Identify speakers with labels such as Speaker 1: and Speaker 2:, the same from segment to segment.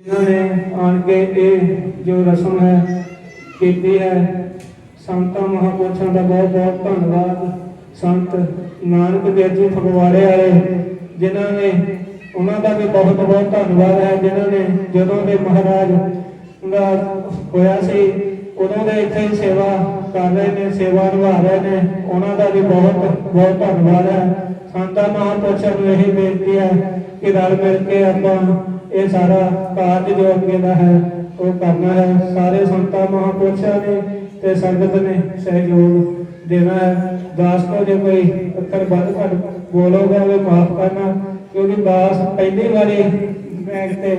Speaker 1: ਜਿਨ੍ਹਾਂ ਨੇ ਆਣ ਕੇ ਇਹ ਜੋ ਰਸਮ ਹੈ ਕੀਤੀ ਹੈ, ਸੰਤਾਂ ਮਹਾਪੁਰਸ਼ਾਂ ਦਾ ਬਹੁਤ ਬਹੁਤ ਧੰਨਵਾਦ। ਸੰਤ ਨਾਨਕ ਦੇਵ ਜੀ ਫਗਵਾੜੇ ਵਾਲੇ, ਜਿਨ੍ਹਾਂ ਨੇ ਉਹਨਾਂ ਦਾ ਵੀ ਬਹੁਤ ਬਹੁਤ ਧੰਨਵਾਦ ਹੈ। ਜਿਨ੍ਹਾਂ ਨੇ ਜਦੋਂ ਦੇ ਮਹਾਰਾਜ ਦਾ ਹੋਇਆ ਸੀ ਉਦੋਂ ਦੇ ਇੱਥੇ ਸੇਵਾ ਕਰ ਰਹੇ ਨੇ, ਸੇਵਾ ਨਿਭਾ ਰਹੇ ਨੇ। ਉਹਨਾਂ ਦਾ ਵੀ ਬਹੁਤ ਬਹੁਤ ਧੰਨਵਾਦ ਹੈ। ਸੰਤਾਂ ਮਹਾਂਪੁਰਸ਼ਾਂ ਨੂੰ ਇਹ ਬੇਨਤੀ ਹੈ ਕਿ ਰਲ ਮਿਲ ਕੇ ਆਪਾਂ ਇਹ ਸਾਰਾ ਕਾਰਜ ਜੋ ਅੱਗੇ ਦਾ ਹੈ, ਉਹ ਕਰਨਾ ਹੈ। ਸਾਰੇ ਸੰਤਾਂ, ਮਹਾਂਪੁਰਸ਼ਾਂ ਨੇ ਤੇ ਸੰਗਤ ਨੇ ਸਹਿਯੋਗ ਦੇਣਾ ਹੈ। ਦਾਸ ਤੋਂ ਜੇ ਕੋਈ ਅੱਖਰ ਵੱਧ ਘੱਟ ਬੋਲੋਗਾ ਉਹ ਮਾਫ ਕਰਨਾ, ਕਿਉਂਕਿ ਦਾਸ ਪਹਿਲੀ ਵਾਰੀ ਬੈਠ ਤੇ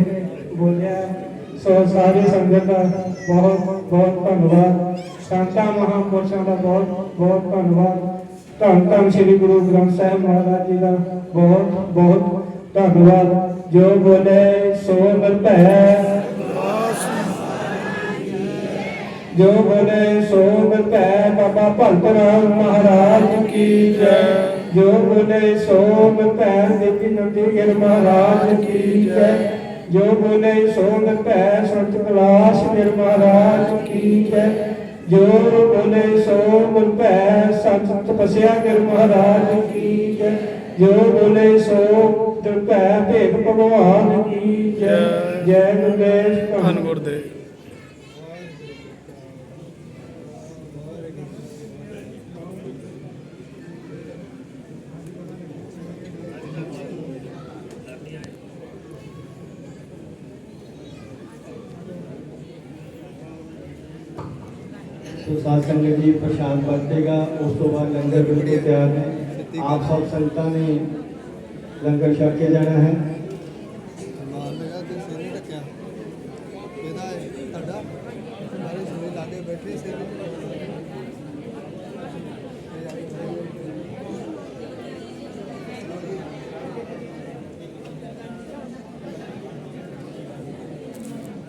Speaker 1: ਬੋਲਿਆ ਹੈ। ਸੋ ਸਾਰੀ ਸੰਗਤ ਦਾ ਬਹੁਤ ਬਹੁਤ ਧੰਨਵਾਦ। ਸੰਤਾਂ ਮਹਾਪੁਰਸ਼ਾਂ ਦਾ ਬਹੁਤ ਬਹੁਤ ਧੰਨਵਾਦ। ਧੰਨ ਧੰਨ ਸ੍ਰੀ ਗੁਰੂ ਗ੍ਰੰਥ ਸਾਹਿਬ ਮਹਾਰਾਜ ਜੀ ਦਾ ਬਹੁਤ ਬਹੁਤ ਧੰਨਵਾਦ। ਜੋ ਬੋਲੇ ਸੋ ਮਿਲ ਜੋ ਬੋਲੇ ਸੋ ਮਿਲ ਬਾਬਾ ਭਗਤ ਰਾਮ ਮਹਾਰਾਜ ਕੀ ਜੈ। ਜੋ ਬੋਲੇ ਸੋ ਮਿਲ ਭੈ ਦੇਵੀ ਨੰਦੀ ਗਿਰ ਮਹਾਰਾਜ ਕੀ ਜੈ। ਜੋ ਬੋਲੇ ਸੋ ਮਿਲ ਭੈ ਸੰਤ ਕਲਾਸ਼ ਗਿਰ ਮਹਾਰਾਜ ਕੀ ਜੈ ਜੋ ਬੋਲੇ ਸੋ ਮਿਲ ਭੈ ਸੰਤ ਤਪਸਿਆ ਗਿਰ ਮਹਾਰਾਜ ਕੀ ਜੈ ਜੋ ਬੋਲੇ ਸੋ ਦਿਲ ਭੈ ਭੇਖ ਭਗਵਾਨ ਕੀ ਜੈ ਜੈ ਗੁਰਦੇਵ
Speaker 2: ਧੰਨ ਗੁਰਦੇਵ।
Speaker 3: ਸੁਸ਼ਾਸਨ ਨੇ ਵੀ ਪ੍ਰਸ਼ਾਨ ਵਰਤੇਗਾ ਉਸ ਤੋਂ ਬਾਅਦ ਲੰਗਰ ਬਿਲਕੁਲ ਤਿਆਰ ਹੈ ਆਪ ਸਭ ਸੰਗਤਾਂ ਨੇ ਲੰਗਰ ਛਕ ਕੇ ਜਾਣਾ ਹੈ